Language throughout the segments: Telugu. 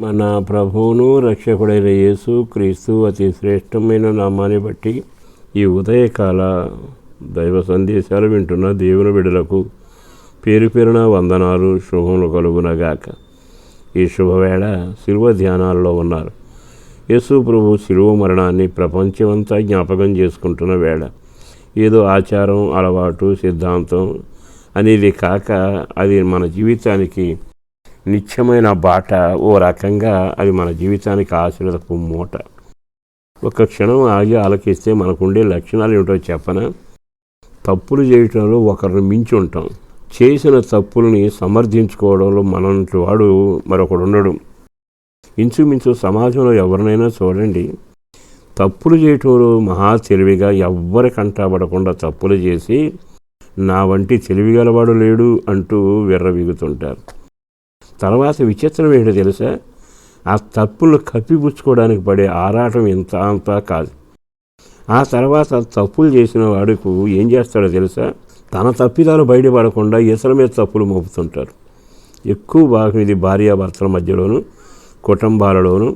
మన ప్రభువును రక్షకుడైన యేసు క్రీస్తు అతి శ్రేష్టమైన నామాన్ని బట్టి ఈ ఉదయకాల దైవ సందేశాలు వింటున్న దేవుని బిడలకు పేరు పేరున వందనాలు శుభములు కలుగునగాక. ఈ శుభవేళ శిలువ ధ్యానాల్లో ఉన్నారు. యేసు ప్రభు శిలువ మరణాన్ని ప్రపంచమంతా జ్ఞాపకం చేసుకుంటున్న వేళ. ఏదో ఆచారం అలవాటు సిద్ధాంతం అనేది కాక అది మన జీవితానికి నిత్యమైన బాట ఓ రకంగా అది మన జీవితానికి ఆశీర్వదపు మూట. ఒక క్షణం ఆగి ఆలకిస్తే మనకుండే లక్షణాలు ఏమిటో చెప్పన? తప్పులు చేయటంలో ఒకరిని మించి ఉంటాం. చేసిన తప్పుల్ని సమర్థించుకోవడంలో మనంటి వాడు మరొకడు ఉండడు. ఇంచుమించు సమాజంలో ఎవరినైనా చూడండి. తప్పులు చేయటంలో మహా తెలివిగా ఎవ్వరి కంటాబడకుండా తప్పులు చేసి నా వంటి తెలివిగలవాడు లేడు అంటూ విర్రవీగుతుంటారు. తర్వాత విచిత్రం ఏంటో తెలుసా? ఆ తప్పులు కప్పిపుచ్చుకోవడానికి పడే ఆరాటం ఇంత అంతా కాదు. ఆ తర్వాత తప్పులు చేసిన వాడుకు ఏం చేస్తాడో తెలుసా? తన తప్పిదాలు బయటపడకుండా ఇతర మీద తప్పులు మోపుతుంటారు. ఎక్కువ భాగం ఇది భార్యాభర్తల మధ్యలోనూ కుటుంబాలలోనూ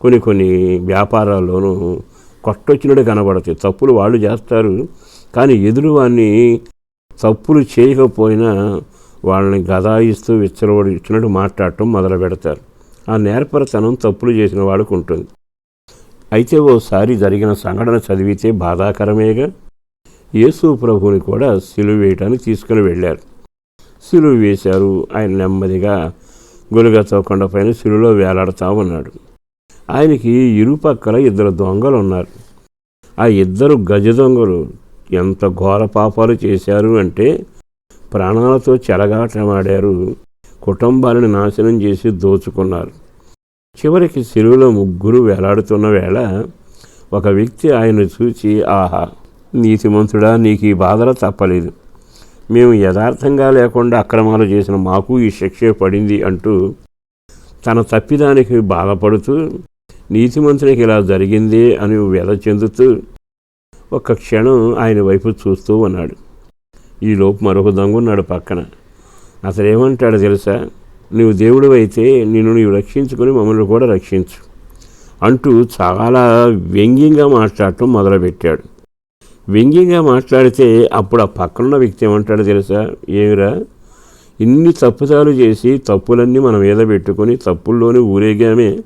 కొన్ని కొన్ని వ్యాపారాల్లోనూ కొట్టొచ్చినట్టు కనబడతాయి. తప్పులు వాళ్ళు చేస్తారు కానీ ఎదురువాన్ని తప్పులు చేయకపోయినా వాళ్ళని గదాయిస్తూ విచ్చలవాడు ఇచ్చినట్టు మాట్లాడటం మొదలు పెడతారు. ఆ నేర్పరతనం తప్పులు చేసిన వాడికి ఉంటుంది. అయితే ఓసారి జరిగిన సంఘటన చదివితే బాధాకరమేగా? యేసు ప్రభుని కూడా సిలువ వేయటానికి తీసుకుని వెళ్ళారు. సిలువ వేశారు. ఆయన నెమ్మదిగా గొలుగతో కొండ పైన సిలువలో వేలాడుతూ ఉన్నాడు. ఆయనకి ఇరుపక్కల ఇద్దరు దొంగలు ఉన్నారు ఆ ఇద్దరు గజ దొంగలు ఎంత ఘోర పాపాలు చేశారు అంటే ప్రాణాలతో చెలగాటమాడారు కుటుంబాలను నాశనం చేసి దోచుకున్నారు. చివరికి సిలువలో ముగ్గురు వేలాడుతున్న వేళ ఒక వ్యక్తి ఆయన చూచి ఆహా నీతిమంతుడా నీకు ఈ బాధలు తప్పలేదు. మేము యథార్థంగా లేకుండా అక్రమాలు చేసిన మాకు ఈ శిక్ష పడింది అంటూ తన తప్పిదానికి బాధపడుతూ నీతిమంతునికి ఇలా జరిగింది అని వ్యధ చెందుతూ ఒక క్షణం ఆయన వైపు చూస్తూ ఉన్నాడు. ఈలోపు మరొక దొంగ ఉన్నాడు పక్కన. అసలు ఏమంటాడు తెలుసా? నువ్వు దేవుడు అయితే నిన్ను నీవు రక్షించుకొని మమ్మల్ని కూడా రక్షించు అంటూ చాలా వ్యంగ్యంగా మాట్లాడటం మొదలుపెట్టాడు. వ్యంగ్యంగా మాట్లాడితే అప్పుడు ఆ పక్కనున్న వ్యక్తి ఏమంటాడు తెలుసా? ఏమిరా? ఇన్ని తప్పుదాలు చేసి తప్పులన్నీ మనం మీద పెట్టుకొని తప్పుల్లోనే ఊరేగామే.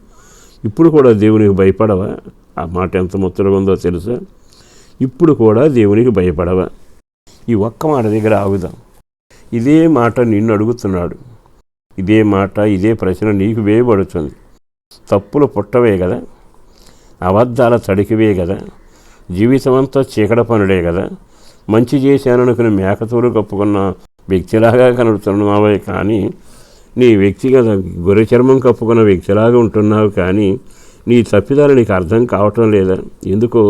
ఇప్పుడు కూడా దేవునికి భయపడవా? ఆ మాట ఎంత ముచ్చటగా ఉందో తెలుసా? ఇప్పుడు కూడా దేవునికి భయపడవా? ఈ ఒక్క మాట దగ్గర ఆగుదాం. ఇదే మాట నిన్ను అడుగుతున్నాడు. ఇదే మాట ఇదే ప్రశ్న నీకు వేయబడుతుంది. తప్పులు పుట్టవే కదా? అబద్ధాల తడికివే కదా? జీవితం అంతా చీకట పనుడే కదా? మంచి చేశాననుకుని మేకతోలు కప్పుకున్న వ్యక్తిలాగా కనబడుతున్నావే కానీ నీ వ్యక్తిగత గొర్రె చర్మం కప్పుకున్న వ్యక్తిలాగా ఉంటున్నావు. కానీ నీ తప్పిదాలు నీకు అర్థం కావటం లేదా? ఎందుకో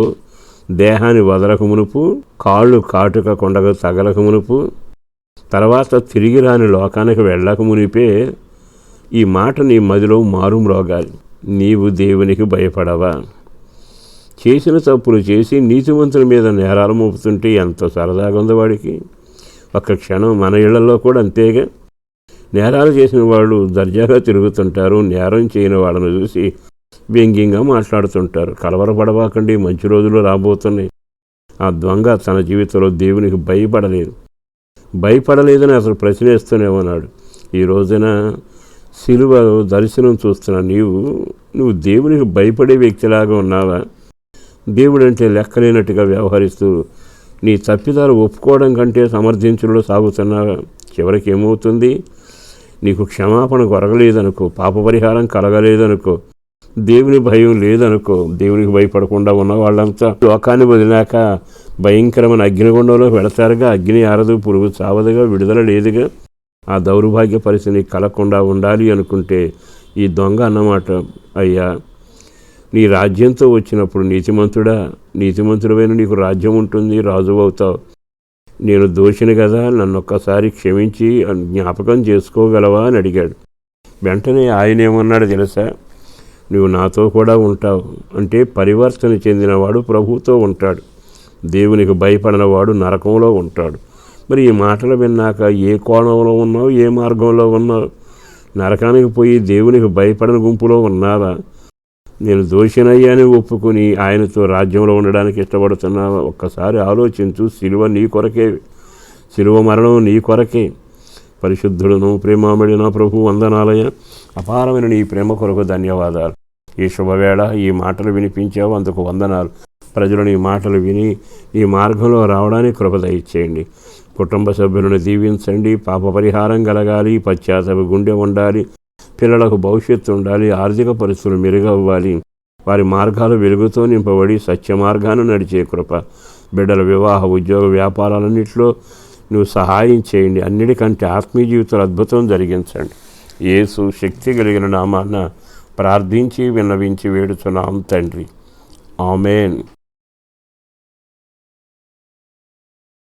దేహాన్ని వదలకు మునుపు కాళ్ళు కాటుక కొండకు తగలక మునుపు తర్వాత తిరిగి రాని లోకానికి వెళ్ళక మునిపే ఈ మాట నీ మదిలో మారుమ్రోగాలి నీవు దేవునికి భయపడవా. చేసిన తప్పులు చేసి నీతివంతుల మీద నేరాలు మోపుతుంటే ఎంత సరదాగా ఉంది వాడికి. ఒక్క క్షణం మన ఇళ్ళలో కూడా అంతేగా. నేరాలు చేసిన వాళ్ళు దర్జాగా తిరుగుతుంటారు. నేరం చేయని వాళ్ళను చూసి వ్యంగ్యంగా మాట్లాడుతుంటారు. కలవరపడవాకండి మంచి రోజులు రాబోతున్నాయి. ఆ దొంగ తన జీవితంలో దేవునికి భయపడలేదు. భయపడలేదని అసలు ప్రశ్నేస్తూనే ఉన్నాడు. ఈ రోజున సిలువ దర్శనం చూస్తున్న నీవు నువ్వు దేవునికి భయపడే వ్యక్తిలాగా ఉన్నావా? దేవుడు అంటే లెక్కలేనట్టుగా వ్యవహరిస్తూ నీ తప్పిదాలు ఒప్పుకోవడం కంటే సమర్థించడంలో సాగుతున్నావా? చివరికి ఏమవుతుంది? నీకు క్షమాపణ కొరగలేదనుకో పాప పరిహారం కలగలేదనుకో దేవుని భయం లేదనుకో దేవునికి భయపడకుండా ఉన్న వాళ్ళంతా లోకాన్ని వదిలాక భయంకరమైన అగ్నిగుండంలో పెడతారుగా అగ్ని ఆరదు పురుగు చావదుగా విడుదల లేదుగా. ఆ దౌర్భాగ్య పరిస్థితి కలగకుండా ఉండాలి అనుకుంటే ఈ దొంగ అన్నమాట. అయ్యా నీ రాజ్యంతో వచ్చినప్పుడు నీతిమంతుడా? నీతిమంతుడమైన నీకు రాజ్యం ఉంటుంది రాజు అవుతావు. నేను దోషిని కదా నన్ను ఒక్కసారి క్షమించి జ్ఞాపకం చేసుకోగలవా అని అడిగాడు. వెంటనే ఆయన ఏమన్నాడు తెలుసా? నువ్వు నాతో కూడా ఉంటావు. అంటే పరివర్తన చెందినవాడు ప్రభుతో ఉంటాడు. దేవునికి భయపడినవాడు నరకంలో ఉంటాడు. మరి ఈ మాటలు విన్నాక ఏ కోణంలో ఉన్నావు? ఏ మార్గంలో ఉన్నావు? నరకానికి పోయి దేవునికి భయపడని గుంపులో ఉన్నావా? నేను దోషినయ్యాని ఒప్పుకుని ఆయనతో రాజ్యంలో ఉండడానికి ఇష్టపడుతున్నావా? ఒక్కసారి ఆలోచించు. సిలువ నీ కొరకే. సిలువ మరణం నీ కొరకే. పరిశుద్ధుడును ప్రేమామడిన ప్రభు వందనాలయ అపారమైన నీ ప్రేమ కొరకు ధన్యవాదాలు. ఈ శుభవేళ ఈ మాటలు వినిపించావు. అందుకు వందనాలు. ప్రజలు నీ మాటలు విని ఈ మార్గంలో రావడానికి కృప ఇచ్చేయండి కుటుంబ సభ్యులను దీవించండి. పాప పరిహారం కలగాలి. పశ్చాత్తప గుండె ఉండాలి. పిల్లలకు భవిష్యత్తు ఉండాలి. ఆర్థిక పరిస్థితులు మెరుగవ్వాలి. వారి మార్గాలు వెలుగుతో నింపబడి సత్య మార్గాన్ని నడిచే కృప. బిడ్డల వివాహ ఉద్యోగ వ్యాపారాలన్నింటిలో నువ్వు సహాయం చేయండి. అన్నిటికంటే ఆత్మీయ జీవితంలో అద్భుతం జరిగించండి. యేసు శక్తి కలిగిన నామాన్న ప్రార్థించి విన్నవించి వేడుచున్నాం తండ్రి. ఆమెన్.